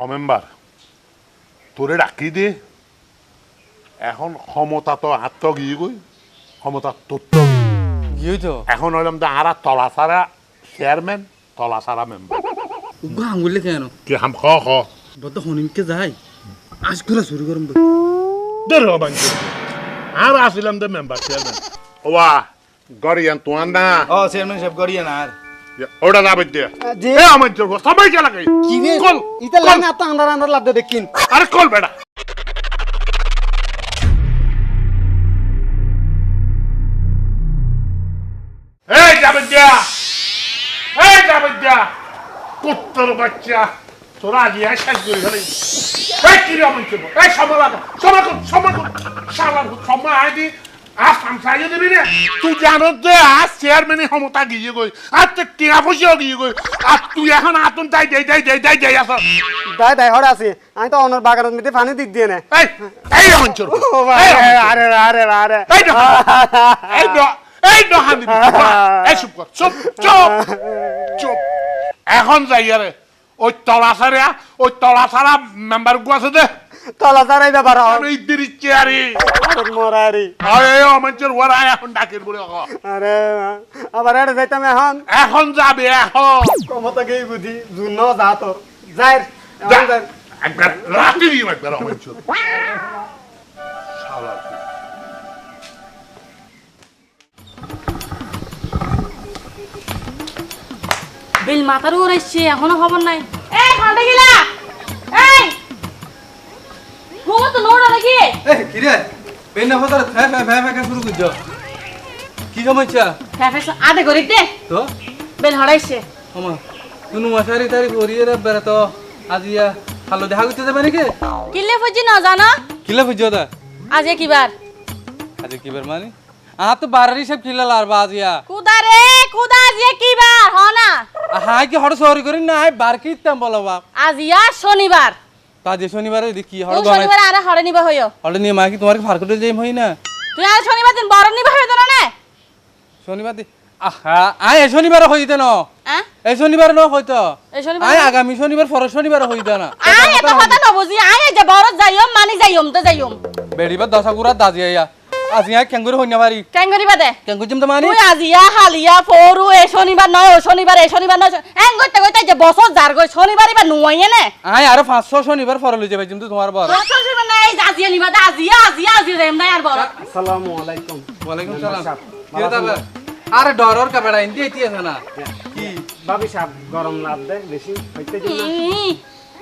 অমেম্বার তোরে ডাকি দে। এখন ক্ষমতা তো আত্ম গিয়ে গই ক্ষমতা তোর তো গিয়ে তো এখন হইলাম তো আরা তলা সারা চেয়ারম্যান তলা সারা মেম্বার উগ্র আঙ্গুলে কেন কি হাম খ খ। বদ্ধ হনিমকে যাই আজ করে শুরু করুন দের হবান আর আসিলাম দে। মেম্বার চেয়ারম্যান ওয়া গরিয়ান তুয়ান না ও চেয়ারম্যান সাহেব গড়িয়ে না আর ওটা যাবে দে জি। এ আমার জন্য সবাই কে লাগাই কি রে কল ইতা। লাইন আতা আন্দার আন্দার লাদ দেখিন আরে কল বেটা এই যাবে দিয়া এই যাবে দিয়া কুত্তর বাচ্চা তোরা আজ এই শেষ করে ফেলি এই কি রে আমার করব এই সময় লাগা সময় কর সময় কর শালার সময় আয় দি সামসাইয়ে দিবি রে তুই জানো যে আজ চেয়ারম্যানের ক্ষমতা গিয়ে গই আর তুই টিয়া পয়সাও গিয়ে গই আর তুই এখন আতুন আস দাই দাই আছে। আমি তো অনর বাগানত মিতে পানি দিক দিয়ে না। এই এই অঞ্চল। আরে আরে আরে। এই নো এই নো এই নো হানি এই চুপ কর চুপ চুপ চুপ। এখন যাই আরে ওই তলা সারা ওই তলা সারা মেম্বার গু আছে দে। তলা ব্যাপার আমি চেয়ারি মরারি আরে? ও মঞ্চের ওরা এখন ডাকের বলে আরে আবার এটা যাইতাম এখন। এখন যাবে এখন। ক্ষমতা গেই বুঝি? জুন যা তোর যাই যা। এখন যাই একবার রাতে দিয়ে একবার শালা বিল মাথার উপর এসছে এখনও খবর নাই। এই ঘণ্টা গিলা। নাকি? এ কি রে বেন হতার ফ্যা ফ্যা ফ্যা ফ্যা শুরু করছ। কি সমস্যা ফ্যাফেস আদে করি দে। তো? বেল হড়াইছে। আমা তুনু মাসারি তারি ভরিয়ে রে বেড়া তো। আজিয়া ভালো দেখা করতে যাবে নাকি? কিলে ফুজি না জানা? কিলা বুঝছ দা আজ এ কিবার আজ কি বার মানে? আ তো বারারি সব কিলা কুদা রে কুদা আজ এ কিবার হ না হাই কি হড় সরি করি না আই বার কি ইতাম বলো বাপ। শনিবার। যে শনিবারে দেখি হড় গনাই শনিবার আরে হড় নিবা হইও। হড় নিয়ে মা কি তোমার ফার করে যাই হই না। তুই আর শনিবার দিন বড় নিবা হইতো না শনিবার দিন আহা আই এ শনিবার হইতে ন। এই শনিবার ন হইতো এই শনিবার আই আগামী শনিবার পর শনিবার হইতো না। আয় এত কথা না বুঝি। আয় যে বড় যাইও মানি যাইও তো যাইও বেড়িবার দশা গুড়া দাজি আইয়া। আজি আই কেঙ্গুরি হইনা পারি কেন করিবা দে কেঙ্গুরি জিম তো মানি তুই আজিয়া হালিয়া ফরু এ শনিবার নয় ও শনিবার এ শনিবার নয় এং গইতে গইতে যে বছর যার গই শনিবার এবার নুয়াইয়ে নে আই আরও পাঁচশো শনিবার পর লই যাবে কিন্তু তোমার বর বছর শনিবার নাই আজিয়া নিবা দে আজিয়া আজিয়া আজিয়া যাইম না আর বড় আসসালামু আলাইকুম ওয়ালাইকুম সালাম সাহেব, কি দাদা আরে ডরর কা বেড়া ইন্দি আইতি আছে না কি বাবি সাহেব গরম লাভ দে বেশি হইতে যে না ই,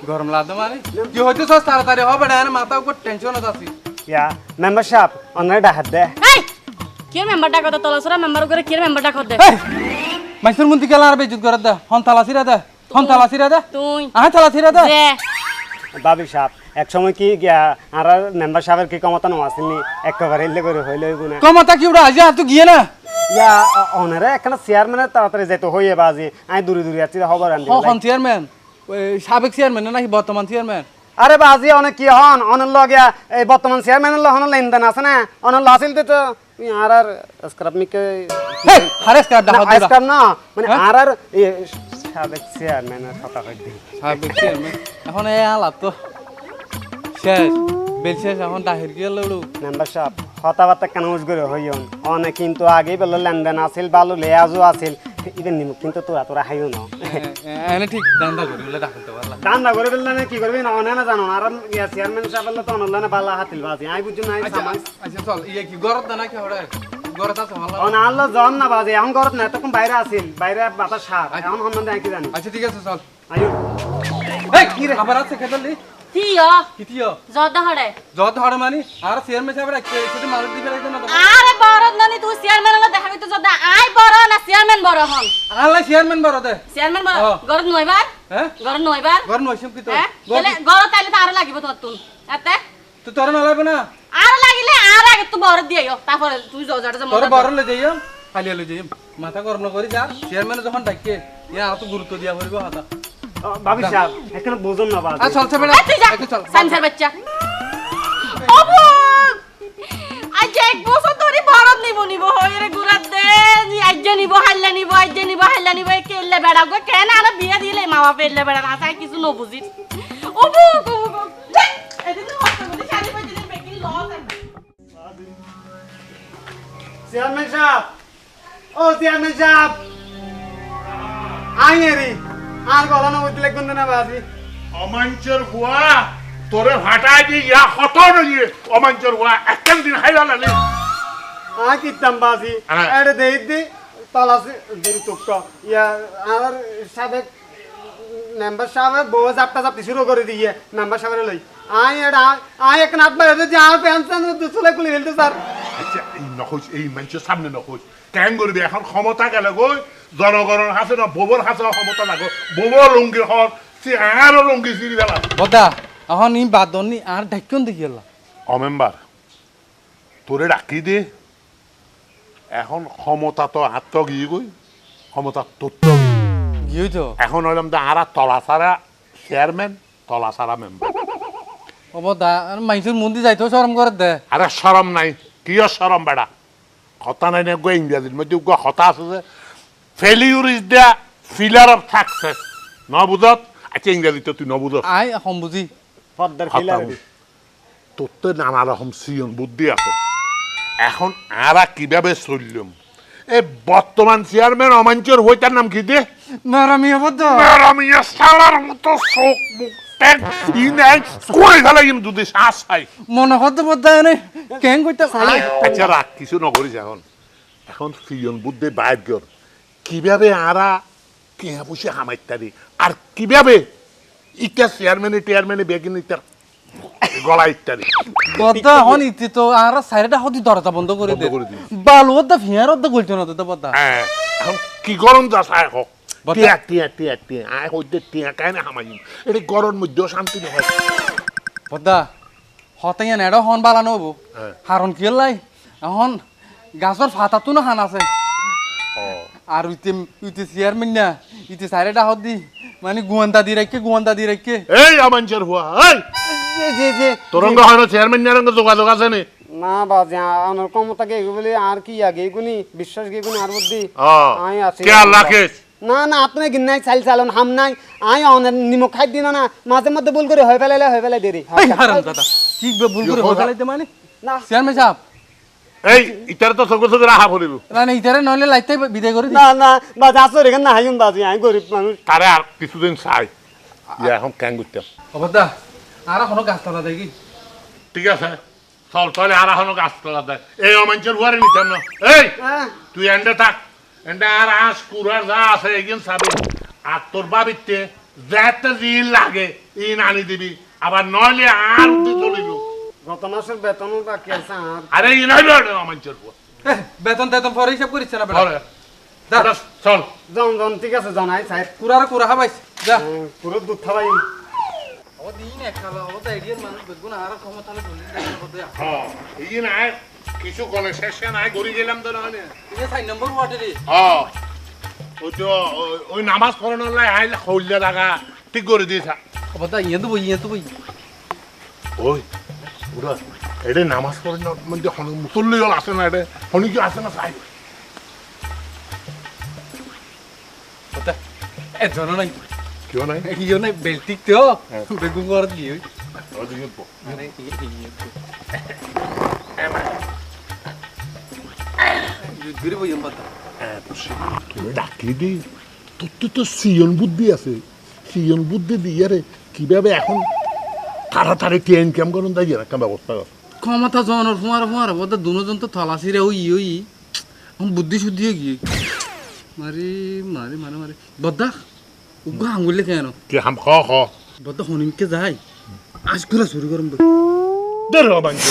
গরম লাগতো মানে কি হইতে সস তাড়াতাড়ি হবে না মাথা উপর টেনশন আছে ইয়া মেম্বার সাহেব অনরে ডাহাত দে। এই কির মেম্বার ডাকো তো তলসরা মেম্বার করে কির মেম্বার ডাকো দে? মাইসুর মুন্তি গেলা আর বেজুত করে দে। হন তালাসিরা দে। হন তালাসিরা দে। তুই। আহ তালাসিরা দে। বাবি সাহেব এক সময় কি গিয়া আর মেম্বার সাহেবের কি ক্ষমতা নো আসেনি একেবারে ইল্লে করে হইলে গুনা কমতা কি উড়া আজ আর তুই গিয়ে না? ইয়া অনারে একখানা চেয়ারম্যানের তাড়াতাড়ি যাইতে হইয়ে বাজি আমি দূরে দূরে আছি খবর আনতে হন চেয়ারম্যান সাবেক চেয়ারম্যান নাকি বর্তমান চেয়ারম্যান আরে বাজি অনেক কি হন? অনল লগিয়া এই বর্তমান চেয়ারম্যানের লহন লেনদেন আছে না? অনল আসিল তো আর আর স্ক্রাপ মিকে কার ডাহা দুরা না মানে হ্যাঁ? আর আর সাবেক চেয়ারম্যানের কথা কই সাবেক চেয়ারম্যান এখন এই আলাপ তো শেষ। বেল শেষ এখন গিয়ে লড়ু। মেম্বার সাহেব কথাবার্তা কেন উস করে হইয়ন অনেক কিন্তু আগেই বলল লেনদেন আছিল বালু লেয়াজও আছিল ইভেন নিমু কিন্তু তোরা তোরা হাইও না। এনে ঠিক দান্দা করি বলে ডাকতে পারলাম দান্দা করে ফেললে না কি করবি না না জানো না আর ইয়া চেয়ারম্যান সাহেব বলল তো অনল না বালা হাতিল বাজি। আই বুঝছ না আচ্ছা আচ্ছা চল ইয়ে কি গরত না নাকি হড়ে গরত আছে ভালো অন আল্লাহ জন না বাজে এখন ঘরত না তখন বাইরে আছিল বাইরে বাতাস সার এখন হন্দ দেয় কি জানি। আচ্ছা ঠিক আছে চল। আয়ু। এই কি রে আবার আছে খেতলি। তিও কি তিও জদা হড়ে যত হড়ে মানি আর চেয়ারম্যান সাহেব দিবে রাখতে না আরে বড় ননি তুই চেয়ারম্যান না দেখা তো জদা আই বড় না চেয়ারম্যান বড় হন আল্লাহ চেয়ারম্যান বড় দে চেয়ারম্যান বড় হ্যাঁ গর কি তো হ্যাঁ তাইলে তো আরও লাগিব তুন এতে তো তোর না লাগবে না আর লাগিলে আর আগে তো বড় দিও তারপরে তুই জজাটা যে তোর বড় লই যাইম খালি লই যাইম মাথা গরম না করি যা চেয়ারম্যান যখন ডাকে ইয়া আর তো গুরুত্ব দিয়া পড়িব হাতা ভাবি আজ এক বছর ধরে ভারত নিব নিব হইরে আজ নিব হাল্লা নিব আজ নিব হাল্লা নিব কেল্লে বেড়া গো। কেন আর বিয়ে দিলে মা বাবা এল্লে বেড়া? না কিছু না বুঝি। অবু চেয়ারম্যান আর গলা না বুঝলে কোন না বাজি। অমাঞ্চর হুয়া তোরে ভাটায় দিয়ে ইয়া হত নইয়ে অমাঞ্চর হুয়া একখান দিন হাইলা লাগে আ কিতাম বাজি। এড়ে দেই দি। তলাসি দেরি চুক্ত ইয়া আর সাবেক মেম্বার সাহেব বউ জাপটা জাপটি শুরু করে দিয়ে সাহেবের লই। আই এড়া আই এক নাত বাইরে যে আর পেনশন দুসলে কুলি ফেলতে স্যার। আচ্ছা এই নখোজ এই মানুষের সামনে নখোজ কেন করবি এখন ক্ষমতা গেলে গই জনগণের হাতে না বোবর হাতে ক্ষমতা লাগো। বোবর লুঙ্গি হর সে আরও লুঙ্গি চিনি বেলা বদা এখন ই বাদনি আর ঢাকিয়ন দেখি এলা অমেম্বার তোরে ডাকি দে। এখন ক্ষমতা তো আত্ম গিয়ে গই ক্ষমতা তত্ত্ব গিয়ে তো। এখন হইলাম তো আরা তলাসারা চেয়ারম্যান তলাসারা মেম্বার ও বদা আর মাইসুর মন্দির যাইতেও সরম করে দে। আরে সরম নাই কিয় সরম বেড়া? কথা নাই না গো ইংরেজির মধ্যে গো কথা আছে যে failure is the pillar of success ন বুঝত আচ্ছা ইংরেজিতে তুই ন বুঝত আই এখন বুঝি পদ্মার খিলার তোর তো নানা রকম সিয়ন বুদ্ধি আছে এখন আরা কীভাবে চললাম এই বর্তমান চেয়ারম্যান অমাঞ্চর হইতার নাম কি দে মারামি বদা ম্যাডামিয়া সালার মতো চোখ মুখ মনে হতে বদা এনে কেন কইতে আচ্ছা রাখ কিছু নকরিস এখন এখন ফিয়ন বুদ্ধি বাইর কর কীভাবে আরা? কেহা বসে হামাইতারি আর কীভাবে? ইটা চেয়ারম্যানে টেয়ারম্যানে বেগিন ইটার গলা ইত্যাদি বদা এখন ইতি তো আর সাইডটা হদি দরজা বন্ধ করে দে। বালু বদা ফিয়ার বদা গলতো না তো হ্যাঁ এখন কি গরম যা হোক। টিয়া টিয়া টিয়া টিয়া। আয় হইতে টিয়া কায় না হামাইম এটা গরম মধ্যেও শান্তি নহয় বদা হতাইয়া নেড়ো হন বালানো হব হ্যাঁ। হারন কি লাই? এখন গাছর ফাতাতো না হান আছে। আর উইতে উইতে চেয়ারম্যান না ইতে সাইডটা হদ দি। মানে গুয়ান্তা দি রাখকে গুয়ান্তা দি রাখকে এই আমাঞ্চের হুয়া এই! জি জি জি তোরঙ্গ হয় না চেয়ারম্যান নিয়ারঙ্গ যোগাযোগ আছে নি? না বাজে আমার ক্ষমতা গে বলে আর কি আগে গুনি বিশ্বাস গে গুনি আর বুদ্ধি। আই আছি। কে আল্লাহ কেস না না আপনি গিন্নাই চাল চালন হাম নাই। আই অনের নিমক খাই দিন না মাঝে মধ্যে ভুল করে হয়ে ফেলাইলে হয়ে ফেলাই দেরি। হারাম দাদা কি ভুল করে ইয়ো, হইতে মানে? না। চেয়ারম্যান সাহেব এই ইটার তো চোখে চোখে রাখা পড়িব না না ইতারে নইলে লাইতে বিদায় করে না না বাজে আসো রেখে না হাইম বাজে আমি গরিব মানুষ তারে আর কিছুদিন চাই। ইয়া এখন ক্যাং করতাম অবদা আর এখনও গাছতলা দেখি ঠিক আছে। চল তাহলে আর এখনও গাছ তোলা দেয় এই অমাঞ্চের হুয়ারে নিতাম না। এই তুই এন্ডে থাক। এন্ডে আর আস কুরার যা আছে এগিন সাবি আর তোর বাবিতে যাতে রিল লাগে ইন আনি দিবি। আবার নইলে আর তুই চলিব। গত মাসের বেতনও বাকি আছে আর আরে ই নইল অমাঞ্চের হুয়া বেতন তেতন পরে হিসাব করিস না বেটা। চল। জন জন ঠিক আছে জনাই সাহেব। কুরার কুরা হাবাইস। যা। পুরো দুধ খাবাই। ও দিন একালা ও তো এডিয়ার মানুষ বেগুন আর ক্ষমতা হলে বলি হ্যাঁ এই নাই কিছু কোনে শেষে নাই গড়ি গেলাম তো নয় এই সাই নম্বর ওয়ার্ডে রে। হ্যাঁ ওই তো ওই- নামাজ পড়ানোর লাই আইলে হইলে টাকা ঠিক করে দিয়েছা। অবদা ইয়ে তো বই ইয়ে তো বই। ওই পুরা এটা নামাজ পড়ানোর মধ্যে মুসল্লি হল আসে না এটা হনি আসে না সাহেব? অবদা নাই। কেউ নাই? নাই? বেলটিক তো বেগুন কর দিয়ে ওদিকে পো। আরে তো গরি বই অবদা হ্যাঁ, ডাকি দি। তোর তো সিয়ন বুদ্ধি আছে। সিয়ন বুদ্ধি দিয়ে রে কীভাবে এখন তাড়াতাড়ি ট্রেন ক্যাম করুন তাই একটা ব্যবস্থা কর। ক্ষমতা জনের ফুয়ার ফুয়ার বদা দুজন তো থলাসি রে ওই ওই। এখন বুদ্ধি শুদ্ধি গিয়ে। মারি মারি মারি মারি। বদ্দা উগ্র আঙ্গুলে কেন? কি হাম খ খ বদ্দা হনিমকে যাই। আজ করে শুরু করুন দের বাঞ্চ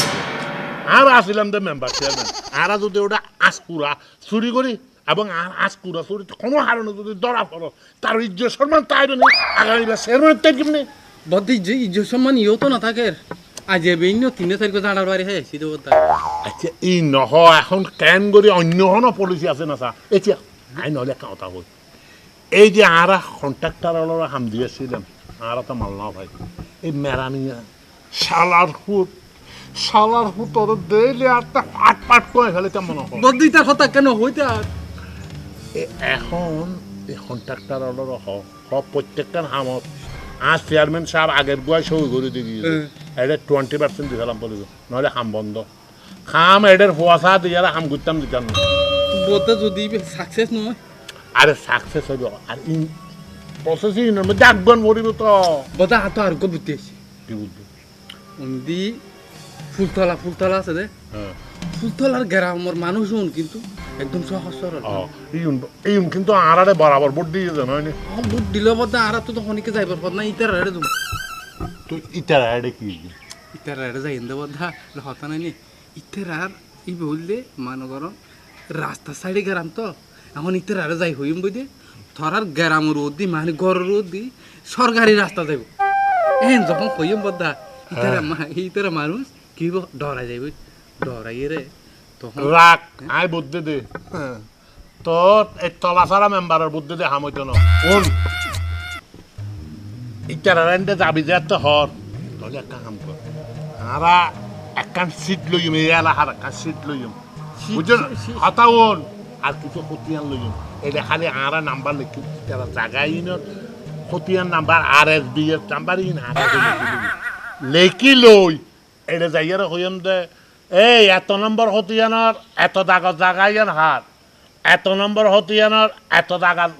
আর আসিলাম দে মেম্বার চেয়ারম্যান আর যদি ওটা আজকুরা চুরি করি এবং আর আজকুরা চুরি কোনো হারণে যদি ধরা পড়ো তার ইজ্জত সম্মান তাই না আগামীবার চেয়ারম্যান তাই কেমনি? বদ্দি যে ইজ্জত সম্মান ইয়েও তো না থাকে। আজ এ বেইন তিনে তারিখে জানার বাড়ি হ্যাঁ সিধে আচ্ছা ই নহ এখন কেন কৰি অন্য পলিচি আছে না এতিয়া আই নহ'লে কথা এই যে আরা কণ্ট্রাক্টাৰৰ হাম দি আছিলাম আর এটা মাল না ভাই। এই মেরানিয়া শালার ফুট শালার ফুটর দেইলে আর তা পাট পাট করে ফেলে তেমন বদ্দি তার কথা কেন হইতে এখন এই কণ্ট্রাক্টাৰৰ হওক হওক প্ৰত্যেকটাৰ হামত আজ চেয়ারম্যান সাহেব আগের গুয়ায় সই করে দিয়ে গিয়েছে এটা টোয়েন্টি পার্সেন্ট দিলাম বলিব নহলে হাম বন্ধ। খাম এডের ফুয়াশা দিয়ে হাম করতাম দিতাম না। বোধা যদি সাকসেস নয় আরে সাকসেস হইব। আর ইন প্রসেসিং এর মধ্যে আগুন মরিব তো। বোধা হাত আর বুদ্ধি আছে। কি বুঝলি উন্দি ফুলতলা ফুলতলা আছে দে। হ্যাঁ। ফুলতলার গ্রামের মানুষ হন কিন্তু একদম সহজ সরল। ইউন ইউন কিন্তু আড়ারে বরাবর ভোট দিয়ে দেন হয়নি বুট দিল বোধা আর তো তখনকে যাইবার পর না ইতার আড়ে তুমি তুই ইটার আড়ে কি? ইতার আড়ে যাই এন্দে বোধা হতা নাই নি। ইতার আর ই বললে মনে করো রাস্তার সাইডে গেরাম তো এখন ইতার আড়ে যাই হইম বই দে থরার গ্রামের রোদ দি মানে ঘরের রোদ দি সরকারি রাস্তা যাইব। এন যখন হইম বোধা ইতারা ইতারা মানুষ কি ডরা যাইব। ডরাই রে। রাখ আই বুদ্ধি দে। তো এই তলাসারা মেম্বারের বুদ্ধি দে হাম হইতো না। কোন ইটার আড়ে যাবি যে তো হর। তাহলে একটা কাম কর। আরা একখান সিট লইম এই এলাকার একখান সিট লইম। বুঝছেন হতাউন আর কিছু খতিয়ান লইম। এটা খালি আরা নাম্বার লিখি তারা জাগাই খতিয়ান নাম্বার আর এস বি এর নাম্বার ইন আরা লেখি লই। এটা যাইয়ার হইম দে। এই, এত নম্বর হতিয়ানোর, এত দাগত জাগাইয়ান হার এত নম্বর হতিয়ানোর, এত দাগাত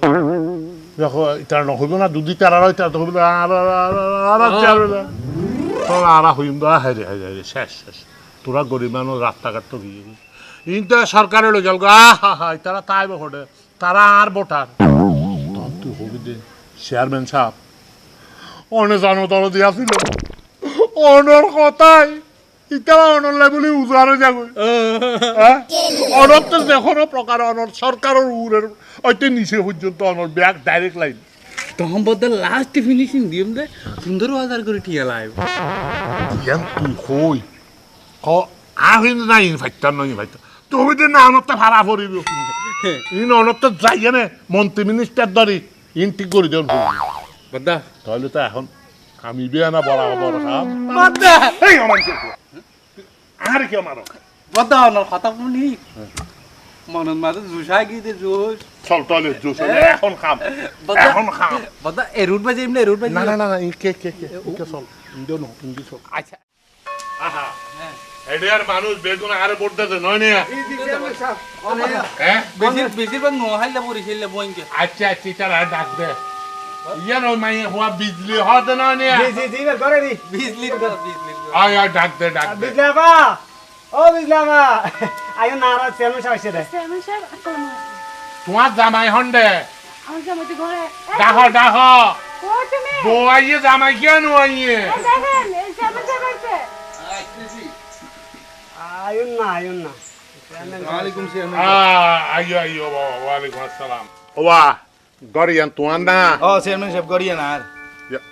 দেখো এটা নহইব না দুদি তারা এটা তো হইব আরা হইম দা হাইরে হাইরে হাইরে শেষ শেষ। তোরা গরিব মানুষ রাস্তাঘাট তো গিয়ে ইনটা সরকারে লই যাল গা হা হা তারা তাই ভোটে তারা আর ভোটার তুই হবি দে? চেয়ারম্যান সাহেব। অনে জানো তর দিয়াছিল অনর কথাই। বলে যাগো নিচে ব্যাগ ডাইরেক্ট লাইন তখন বোধ লাস্ট ফিনিশিং দিম দে। সুন্দর বাজার করে টিয়া লাইব ইয়ান তুই কই ক আহিন না ইন তুমি যে ভাড়া ইন মন্ত্রী মিনিস্টার ধরি ইন ঠিক করে দেন বদা। তাহলে তো এখন আমি বিয়া না বড় বড় খাম এই আমার কি আর কি আমার বদা অনর কথা শুনি মনের মাঝে জুসাই গিয়ে জোশ চল তাহলে জোশ এখন খাম। এখন খাম। বদা এরুট বাজে এমনি এরুট বাজে না না না কে কে কে কে চল। ইন্ডিও নো ইন্ডি চল। আচ্ছা। আহা। এডিয়ার মানুষ বেগুন আরে ভোট নয় নে হ্যাঁ? বেশির বেশিরভাগ নোহাইলে পরিশিলে বইকে আচ্ছা আচ্ছা তারা ডাক দে। ইয়ান ওই মাই হওয়া বিজলি হতে নয় নে জি জি বের করে দি বিজলির কথা বিজলির কথা আয় আয় ডাক দে ডাক দে বিজলাবা ও বিজলাবা আয়ো নারা চেয়ারম্যান সাহেব এসে দে চেয়ারম্যান সাহেব আসসালামু আলাইকুম। তোমার জামাই হন্ডে আমার জামাইতে ঘরে ডাহ ডাহ কই তুমি বউ আইয়ে জামাই কেন আইয়ে দেখেন এই চেয়ারম্যান সাহেব আইছে আয়ুন না আয়ুন না ওয়ালাইকুম সালাম আইয়ো আইয়ো বাবা ওয়ালাইকুম আসসালাম ওয়া গরিয়ান তোমার না। ও চেয়ারম্যান সাহেব গড়িয়ে না আর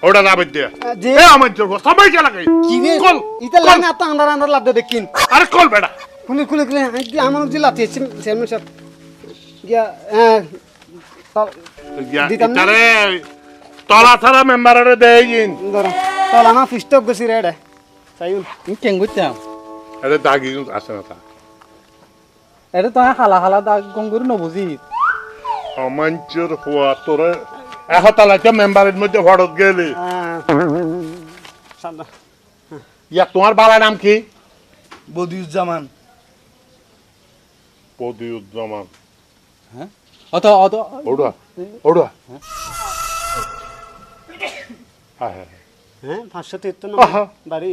ওটা না বইতে জি এ আমার জন্য সবাই কে লাগাই কি রে? কল ইতা লাইন আতা আন্দার আন্দার লাভ দে দেখিন। আরে কল বেটা। খুলে খুলে খুলে। আমার যে লাতি চেয়ারম্যান সাহেব। গিয়া হ্যাঁ না? ইতারে তলা থারা মেম্বারে দেইন তাহলে আমার ফিস্টক গেছি রে এটা কেন করতাম আরে দাগি আছে না তা। এটা তো হালা হালা দাগ গঙ্গুর নবুজি। অমাঞ্চর হওয়া তোরে। এহতালাকে মেম্বারের মধ্যে ভরত গেলি। ইয়া তোমার বাবার নাম কি? বদিউজ্জামান। পদিউজ্জামান অত অত। ওড়া ওড়া। হ্যাঁ? হ্যাঁ হ্যাঁ পাঁচশো তিহত্তর বাড়ি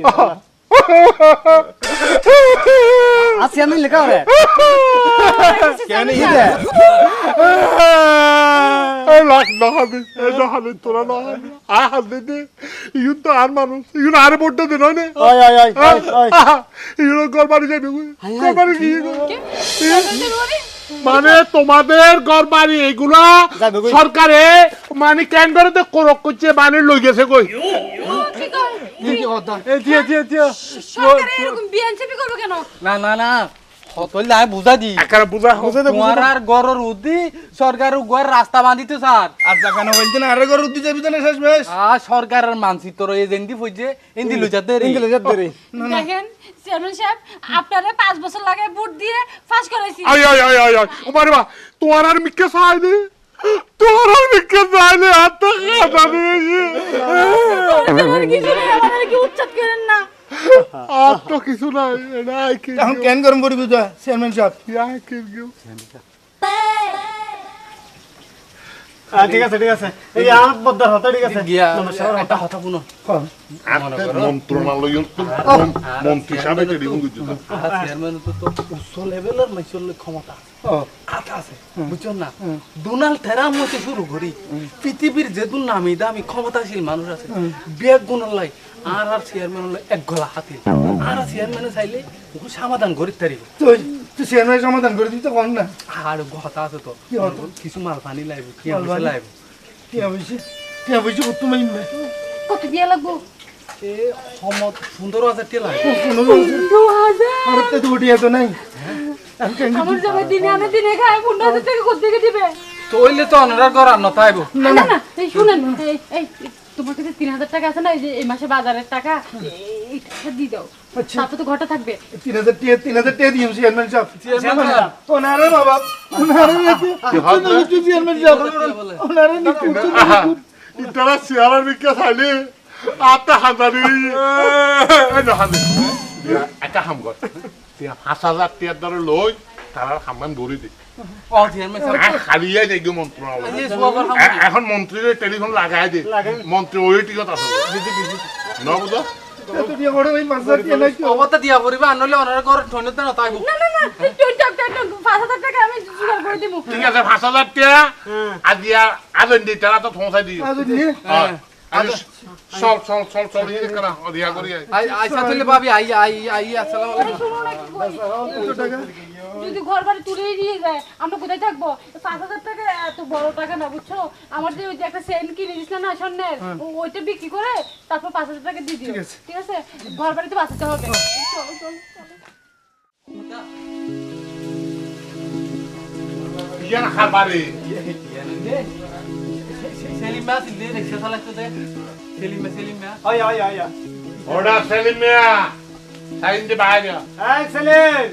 আছি আমি লেখা রে কেন এই লাখ নহাবি এই নহাবি তোরা নহাবি আয় হাত দে দে ইউন তো আর মানুষ ইউন আর ভোট দে নয় নে ওই ওই ওই ওই ইউন ঘর বাড়ি যাবি হাই, ঘর মানে তোমাদের ঘর বাড়ি এগুলা সরকারে মানে কেন করে তো করক করছে মানে লই গেছে কই? দিয়ে এরকম বিএনসিপি করবে কেন? না না না। হতলে বুঝা দি। একারে বুঝা বুঝা তোমার আর গরর উদি সরকার গর রাস্তা স্যার। আর বলতে না আরে গরু দিতে বিতে না শেষ বেশ? আ সরকারের মানচিত্র এজেন্টি ফইছে ইন্দি লুজাতে রে। দেখেন চেয়ারম্যান সাহেব আপনারে পাঁচ বছর লাগে ভোট দিয়ে ফাঁস করাইছি। আই আই আই আই আই ওমারে বা তোমার আর মিকে সাইলে তোমার আর মিকে সাইলে হাত খাতা দিয়ে আমাদের কিছু নেই আমাদের কি উচ্ছেদ করেন না। আর তো কিছু নাই এটা আই কিল এখন কেন গরম করি বুঝা চেয়ারম্যান সাহেব? কিল ইউ হ্যাঁ, ঠিক আছে ঠিক আছে। এই আমার বদ্দার হতে ঠিক আছে। গিয়া একটা কথা শুনো। মন্ত্রণালয় মন্ত্রী সাহেব টেলিফোন করছে চেয়ারম্যান তো তো উচ্চ লেভেলের মাইসলের ক্ষমতা আটা আছে বুঝছ না? ডোনাল্ড ট্রাম্প হতে শুরু করি। পৃথিবীর যেহেতু নামি দামি ক্ষমতাশীল মানুষ আছে বিয়েক গুণর লাই আর আর চেয়ারম্যান হলো এক গলা হাতি। আর আর চেয়ারম্যানে চাইলে ওকে সমাধান করি তারিব তুই চেয়ারম্যান সমাধান করে দিতে না? আর কথা আছে তো? কিছু মাল পানি লাইব কি লাইব কি কত দিয়া লাগবো? এ সমত সুন্দর আছে টেলা কোনো দু হাজার আর তো দুটিয়া তো নাই। আমার জামাই দিনে আনে দিনে খায় পনেরো হাজার টাকা কোথেকে দিবে তইলে তো অনারা করার না তাইব না না এই শুনেন এই এই তোমার কাছে তিন হাজার টাকা আছে না এই মাসে বাজারের টাকা এই- এই টাকা দিয়ে দাও আচ্ছা। তারপর তো ঘরটা থাকবে তিন হাজার টিয়া তিন হাজার টিয়া দিয়েছি চেয়ারম্যান সাহেব চেয়ারম্যান সাহেব। ওনারে বাবা ওনারে নিচু চেয়ারম্যান সাহেব ওনারে নিচু ইতারা চেয়ারের বিকে চাইলে আটটা হাজারি একটা কাম কর দিয়া পাঁচ হাজার টিয়ার দ্বারা লই তার সামান ধরি দি। দেখি মন্ত্রণালয় এখন মন্ত্রীর টেলিফোন লাগাই দে। মন্ত্রী ওই টিকট আছে। ন বুঝো টিয়া টিয়া ঠিক আছে পাঁচ হাজার টিয়া আর দিয়া আজন তারা তো পৌঁছাই দিও আজ চল চল চল চল ইয়ে করা দিয়া করি আই আইসা তুলে ভাবি আই আই আই আসসালামু আলাইকুম। যদি ঘর বাড়ি তুলে নিয়ে যায় আমরা কোথায় থাকব? পাঁচ হাজার টাকা এত বড় টাকা না বুঝছ? আমার যে ওই যে একটা সেল কিনে দিছিল না স্বর্ণের? ওইটা বিক্রি করে তারপর পাঁচ হাজার টাকা দিয়ে দিও। ঠিক আছে। ঘর বাড়িতে বাঁচাতে হবে। চলো চলো চলো। ইয়ে না খাবারে সেলিম মা সিলে রিকশা চালাতে দে সেলিম মা সেলিম মা হয় হয় হয় ওটা সেলিম মিয়া সাইন দি বাইরে এই সেলিম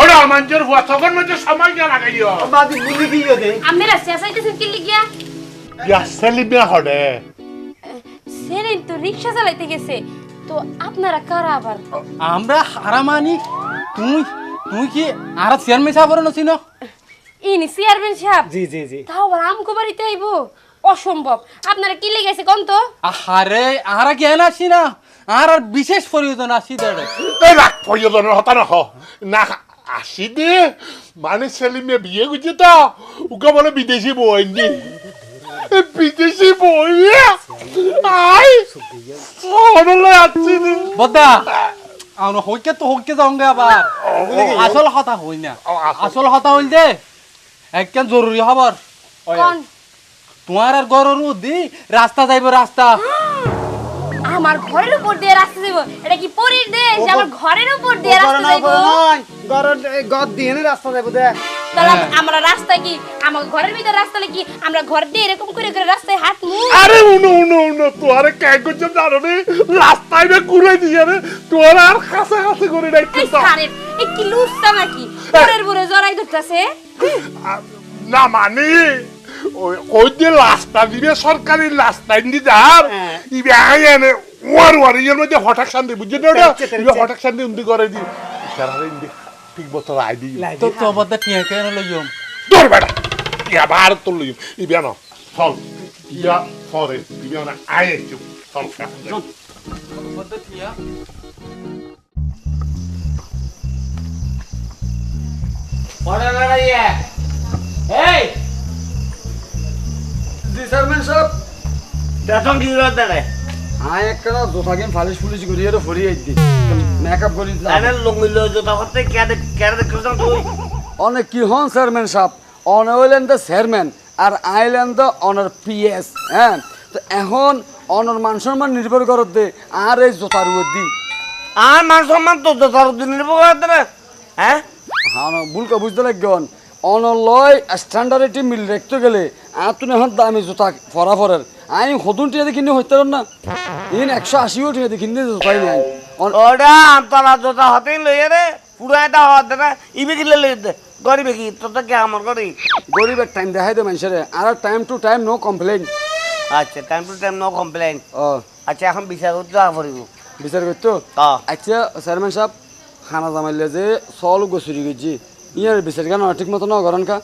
ওটা মঞ্জুর হুয়া তখন মধ্যে সময় গিয়ে লাগাইও বাদি বুঝি কি দে আপনারা চেঁচাইতেছেন কি লিগিয়া ইয়া সেলিম মিয়া হডে সেরেন তো রিক্সা চালাইতে গেছে। তো আপনারা কারা আবার? আমরা হারামানি। তুই তুই কি আর চেয়ারম্যান সাহেব নছিন ইনি চেয়ারম্যান সাহেব? জি জি জি। তাও আবার আমকো বাড়িতে আইবো? অসম্ভব। আপনারা কি লেগেছে কোন তো? আহারে আহারা জ্ঞান আসি না। আর আর বিশেষ প্রয়োজন আসি দেড়ে এই রাখ প্রয়োজনের হতা না হ। না আসি দে। মানে সেলিম মিয়া বিয়ে করছে তো ওকে বলে বিদেশি বই নি। বিদেশি বই আই সরলে আসছি নি। বদ্দা আনো হইকে তো হইকে যাওঙ্গে আবার। আসল কথা হই না। আসল। কথা হইল যে একখান জরুরি খবর। কোন? তোমার আর গরুর দি রাস্তা যাইব রাস্তা। আমার ঘরের উপর দিয়ে রাস্তা যাইবো। এটা কি পরীর দেশ? আমার ঘরের উপর দিয়ে রাস্তা যাইবো। গরর গদ দিয়ে রাস্তা যাব দে। তাহলে আমরা রাস্তা কি? আমার ঘরের ভিতরে রাস্তা কি আমরা ঘর দিয়ে এরকম করে করে রাস্তায় হাত মুখ আরে উনো উনো উনো তোর কে করছে জানো রে রাস্তায় না ঘুরে দিয়ে রে তোর আর কাছে কাছে করে রাখতে এই সারের এই কি লুচ্ছা নাকি? ঘরের বুড়ে জড়াই ধরতেছে। না মানে। ওই ওই যে রাস্তা দিবে সরকারি রাস্তা দি যার হ্যাঁ। ইবে আইনে ওয়ার ওয়ার ইয়ের মধ্যে হঠাৎ শান্তি বুঝছ না ওটা। ইবে হঠাৎ শান্তি উন্দি করে দি সারা ইন্দি ঠিক বছর আই দি তো তো বদ্দা টিয়া কেন লইম তোর বেটা ইয়া বার তোর লইম ইবে না চল। ইয়া ফরে ইবে না আই একটু। চল চল। টিয়া চেয়ারম্যান সাহেব। দেখুন কি করে দাঁড়ায় আই একটা জোতা গেম ফালিশ ফুলিশ করি আর ভরি আইছি মেকআপ করি আরে লঙ্গিল জোতা করতে কেডে কেডে দেখছ তুই অনেক কি হন চেয়ারম্যান সাহেব? অন হইলেন দ্য চেয়ারম্যান আর আইলেন দ্য অনার পিএস হ্যাঁ তো এখন অনর মান সম্মান নির্ভর করতে আর এই জোতার উপর দি। আর মান সম্মান তো জোতার দিন নিব করতে হ্যাঁ হ্যাঁ ভুল বুঝতে লাগবেন অনলয় স্ট্যান্ডার্ডিটি মিল রাখতে গেলে আর তুমি এখন দামি জোতা ফরা ফরের আমি সদুন টিয়া কিনে হইতে না। ইন একশো আশিও টিয়া কিনে জোতাই নাই। ওটা আমতলা জোতা হতেই লইয়ে রে পুরা এটা হওয়ার দে ইবে কিলে লই দে। গরিবে কি? তোর তো কে আমার করি গরিবের টাইম দেখাই দে মানুষের আর time to time no complain আচ্ছা time to time no complain ও। আচ্ছা এখন বিচার করতে যাওয়া পড়িব। বিচার করতো। আচ্ছা চেয়ারম্যান সাহেব খানা জামাইলে যে চল গছুরি গেছি ইয়ার বিচার কেন ঠিক মতো ন করেন কা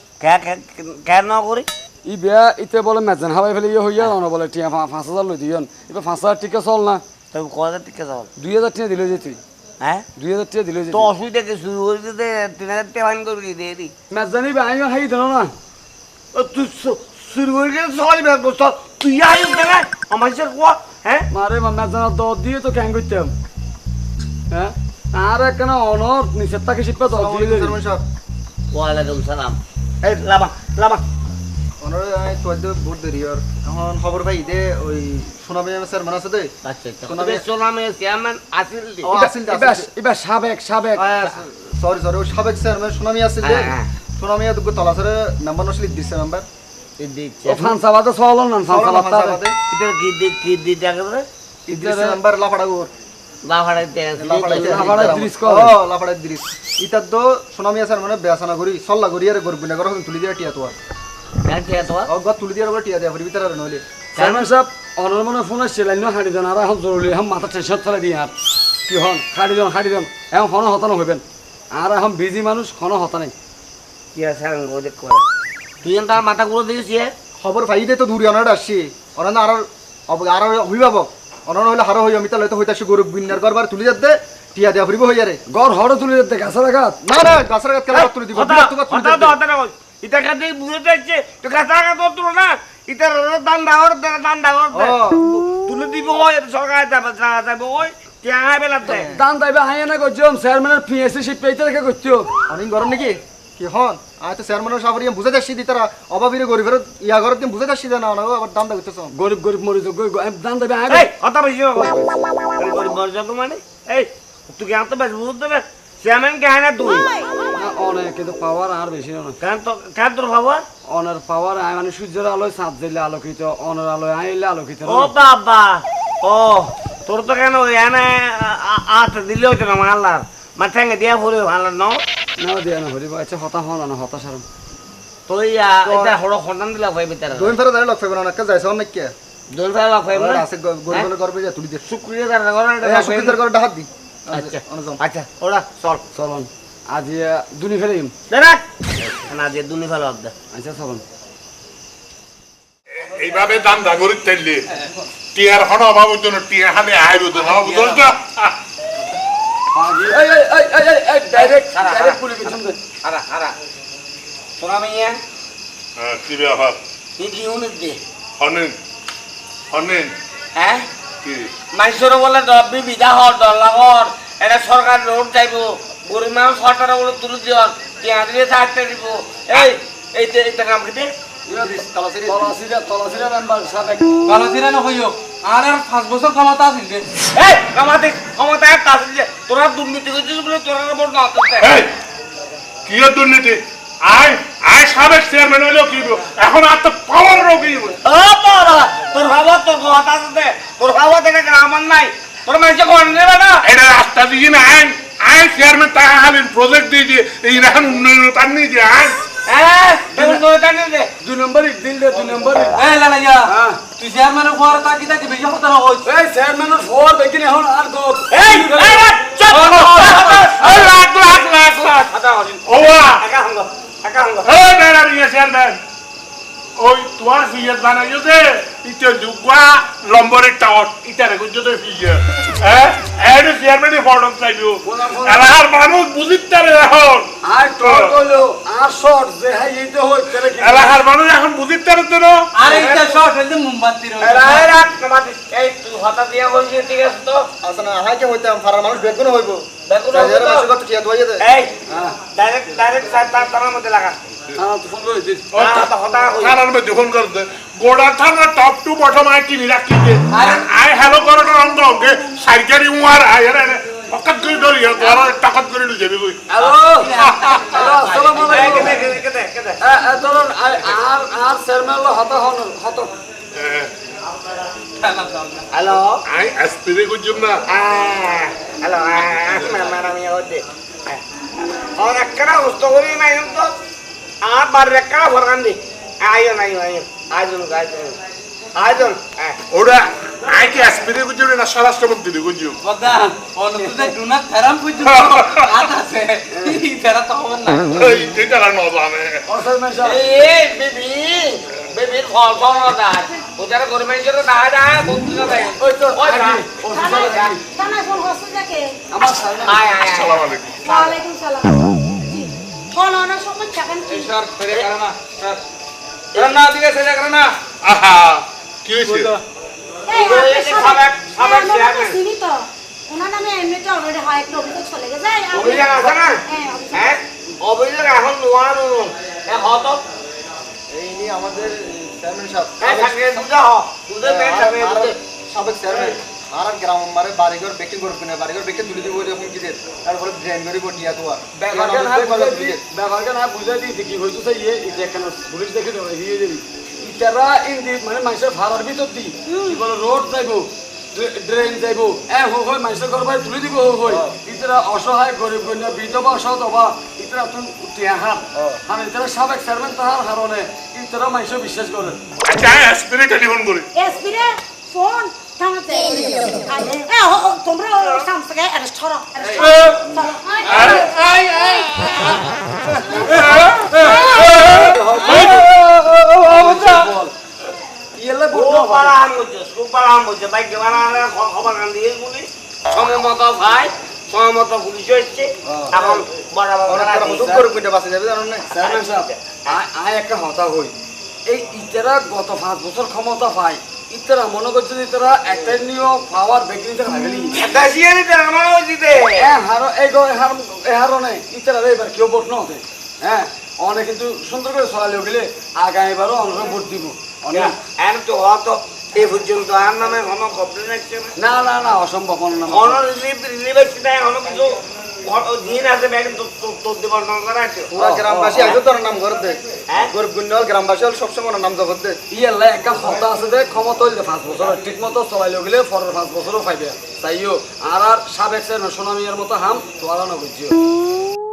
কেন না করি ই বেয়া ইতে বলে মেজান হাবাই ফেলে ইয়ে হইয়া না বলে টিয়া পাঁচ হাজার লই দিয়ন এবার পাঁচ হাজার টিকা চল না। তুমি কত টিকে যাও দুই হাজার টিয়া দিলে যেতি হ্যাঁ দুই হাজার টিয়া দিলে যেতি তো অসুবিধা কি শুরু করে দিতে তিন হাজার টাকা ফাইন করে দিয়ে দিই। মেজানি আইও হাই দেন না। তুই শুরু করে সকালে বের করছ তুই আই আমার হ্যাঁ মারে মা মেজানা দর দিয়ে তো ক্যাং করতাম হ্যাঁ আর একখানা অনর? নিচের তাকে দিয়ে দিলি। ওয়ালাইকুম সালাম। এই লামা লামা এখন খবর পাই দে ওই সোনামি স্যার মনে আছে দে? আচ্ছা আচ্ছা। সোনামে চেয়ারম্যান আসিল ও, আসিল, এবার সাবেক সাবেক। সরি সরি সাবেক স্যার মানে সোনামি দে। হ্যাঁ, হ্যাঁ। সোনামি দুগ্গ নাম্বার নসলি দিছে নাম্বার ও ফানসা বাদে চলন না ফানসা বাদে এটা কি দি কি দি দেখা দিছে নাম্বার লাফাড়া গোর ইতার তো সোনামি মানে বেসানা করি সল্লা করি আর করো তুলি দিয়া টিয়া তো দেখে তো ও গত তুলি দিয়া করে টিয়া দিয়া পরি ভিতরে আর নইলে চেয়ারম্যান সাহেব অনর মনে ফোন আসছে লাইন হাঁড়ি দেন আর এখন জরুরি এখন মাথা টেনশন চলে দিয়ে। আর কি হন? হাঁড়ি দেন হাঁড়ি দেন এখন হন হতানো হইবেন আর এখন বিজি মানুষ হন হতা নেই। কি আছে তুই তার মাথা গুলো দিয়েছি খবর পাই দে তো দূরে অনার আসছি অনার আর আর অভিভাবক অনার হইলে হারো হই তো হইতাছি গরু বিনার করবার তুলি যাতে টিয়া দিয়া পরিব হইয়ারে। গড় হড়ে তুলে দিতে গাছের আঘাত। না না গাছের গাছ কেলা তুলি দিব যাতে। ইটা বুঝে যাচ্ছে তো কাঁচা তুলো না। ইটা দান ডাওয়ার দান ও। তুলে দিব ওই সরকার যাবে যাবে ওই দান দাইবে হাইয়া না চেয়ারম্যানের পিএসসি শিপ পেইতে রেখে করছ অনেক গরম নাকি? কি হন? তো স্যার মানুষ আবার ইয়ে বুঝে যাচ্ছি দি তারা অভাবীরে গরিবের ইয়া ঘরের দিন বুঝে যাচ্ছি না না আবার দাম দা করতেছ গরিব গরিব দাইবে আগে। কথা বেশি গরিব তো মানে? এই তুই কেন তো বেশ বুঝতে পার চেয়ারম্যান না তুই? অনেক কিন্তু পাওয়ার আর বেশি না। কেন তো কেন তোর বাবা অনার পাওয়ার আয় মানে সূর্যের আলোয় চাঁদ দিলে আলোকিত অনার আলোয় আইলে আলোকিত। ও বাবা ও তোর তো কেন এনে আট দিলে হইতো না মাল্লার মাথাঙ্গে দিয়া ভরে ভালো ন না দিয়ে না হরিব আচ্ছা হতা হন না হতা সারম তো ইয়া এটা হলো খন্ডান দিলা ভাই ভিতরে দোন ফেরা দাঁড়িয়ে লক্ষ্য না একটা যাইছ অনেক কে দোল ফেলা ভাই আছে গরিবের গর্বে যা তুলি দে শুক্রিয়া দাঁড়া করে এই সুবিধার করে ডাহাত দি। আচ্ছা। আচ্ছা ওরা চল। চলন। আজ দুনি ফেলিম দাঁড়া না যে দুনি ফেলা হবে আচ্ছা চলন। এইভাবে দাম দাগরি তেললে। টিয়ার হন অভাব জন্য টিয়া হানে আইব তো না হ্যাঁ, কি ব্যাপার কি কি দে হনেন হনেন হ্যাঁ কি মানুষের বলে ডবি বিধা হর ডল্লা হর এটা সরকার রোড যাইব গরিব মানুষ সরকারের বলে তুলে দিও পেঁয়াজ দিয়ে থাকতে দিব এই এই নাম কি তলাসিরা তলাসিরা মেম্বার সাবেক বালাসিরা নহইও আর আর পাঁচ বছর ক্ষমতা আছিল দে এই কামাতে ক্ষমতা একটা যে তোরা দুর্নীতি করছিস বলে তোরা বড় না এই কি দুর্নীতি? আয় আয় সাবেক চেয়ারম্যান হইলেও কি? এখন আর তো পাওয়ার রোগী। ও বাবা তোর বাবা তোর কথা আছে তোর বাবা দেখে আমার নাই। তোর মানুষে কোন নেবে না। এটা রাস্তা দিয়ে না আইন আইন চেয়ারম্যান তাহা হালিন প্রজেক্ট দিয়ে দিয়ে এই এখন উন্নয়ন তার নিয়ে দিয়ে আইন হ্যাঁ দুই নম্বর দিল দে দুই নম্বর এই লালাইয়া তুই চেয়ারম্যানের পর তাকি তাকি বেশি কথা না হইছ এই চেয়ারম্যানের ফোর বেকিনে এখন আর গো এই এই লাখ লাখ লাখ লাখ আটা হরিন ওয়া একা হঙ্গ একা হঙ্গ এই বেড়া চেয়ারম্যান ওই তোমার ফিয়াত বানাইছো যে ইতে দুগুয়া লম্বরের টাওয়ার। ইটারে গুজো তো ফিয়া হ্যাঁ এডি চেয়ারম্যানই ফর্ডম চাইব। এলাকার মানুষ বুঝিতে এখন। আর তোর কইলো আর শর্ট যে হাই এই তো হই তেরে এলাকার মানুষ এখন বুঝিতে তো আরে এটা শর্ট হইছে মোমবাতি রইছে। এই রাখ তোমাদের। এই তুই হঠাৎ দিয়া বলছিস ঠিক আছে তো? আচ্ছা না হাইকে হইতাম ফারার মানুষ বেগুন হইব। বেগুন হইবো? মাসে কত টিয়া দোয়া দে এই ডাইরেক্ট ডাইরেক্ট তার তার মধ্যে লাগা। হ্যাঁ তো ফোন করে দিস হঠাৎ হঠাৎ থানার মধ্যে ফোন রাখি দে। আই হ্যালো করো তো অঙ্গ অঙ্গে সাইকারি উমার আই আরে পকাত করে ধরি আর টাকাত করে নিয়ে যাবে কই? হ্যালো। হ্যালো আসসালামু এই আলাইকুম কেটে কেটে কেটে কেটে এ এ চলুন আর আর আর চেয়ারম্যান লো হতা হন হত। হ্যালো। আই এসপিরে গুজুম না। হ্যালো ম্যাডাম ইয়ে হচ্ছে আর একটা উস্ত করি নাই তো। আর বার একটা ফরকান দি আইও নাই আইও আইজুন আইজুন আইজন। ওরা আইকে অ্যাসপিরে না স্বরাষ্ট্রমন্ত্রী গুঞ্জু বদা অনুতে ডুনা থেরাম পুজু আত আছে। ই থেরা তো হবে না এই এটা আর নজানে এই বেবি বেবির ফল ফল না বন্ধু না যায় ওই তো ওই না থানায় ফোন করছে যাকে? আয় আয় আয়। আসসালামু আলাইকুম। ওয়ালাইকুম সালাম। ফোন আনার সময় থাকেন কি? স্যার ফেরে কারনা স্যার। কারনা দিকে সেটা আহা কি হয়েছে? করে। হয় না? হ্যাঁ হ্যাঁ এক হত এই আমাদের চেয়ারম্যান সাহেব। হ্যাঁ সাবেক চেয়ারম্যান আর গ্রাম মারে বাড়িঘর বেকে করবে না বাড়িঘর বেকে তুলে দিব এরকম কি দেন তারপরে ড্রেন করিব টিয়া তো আর ব্যাপারটা না দিতে কি তাই ইয়ে এটা কেন পুলিশ দেখে দেবে হিয়ে দেবি ইতারা ইন্দি মানে মানুষের ভাড়ার ভিতর দি। বলে রোড যাইবো ড্রেন যাইবো। এ হো হই মানুষের ঘর বাড়ি তুলে দিব হো হই ইতারা অসহায় গরিব গণ্য বিধবা ইতারা তুন আর ইতারা সাবেক চেয়ারম্যান তাহার হারণে। ইতারা মানুষ বিশ্বাস করে। আচ্ছা টেলিফোন করি। ফোন তোমরা হচ্ছে ভাই দিয়ে পুলিশ হচ্ছে এখন বড় বড় একটা হতা হই এই ইতারা গত পাঁচ বছর ক্ষমতা পায়। মনে আমার কেউ ভোট হ্যাঁ অনেক কিন্তু সুন্দর করে চলালে গেলে আগামীবারও অনেক ভোট দিব। অনেক। এর তো হতো এই পর্যন্ত আর নামে কোনো কমপ্লেন না? না না অসম্ভব অন্য রিলিফের চিন্তায় কোনো কিছু দিন আছে তোর দেবার দরকার আছে? পুরা গ্রামবাসী আগে তোর নাম ঘর দে। হ্যাঁ? গরিব গুইন্ডা হল গ্রামবাসী হল সবসময় নাম জগৎ দে। ইয়ে একটা হতা আছে যে ক্ষমতা হইলে পাঁচ বছর ঠিক মতো চলাইলে গেলে পরের পাঁচ বছরও পাইবে। তাইও আর আর সাবেক সোনামিয়ার মতো হাম তোয়ালানো বুঝিও।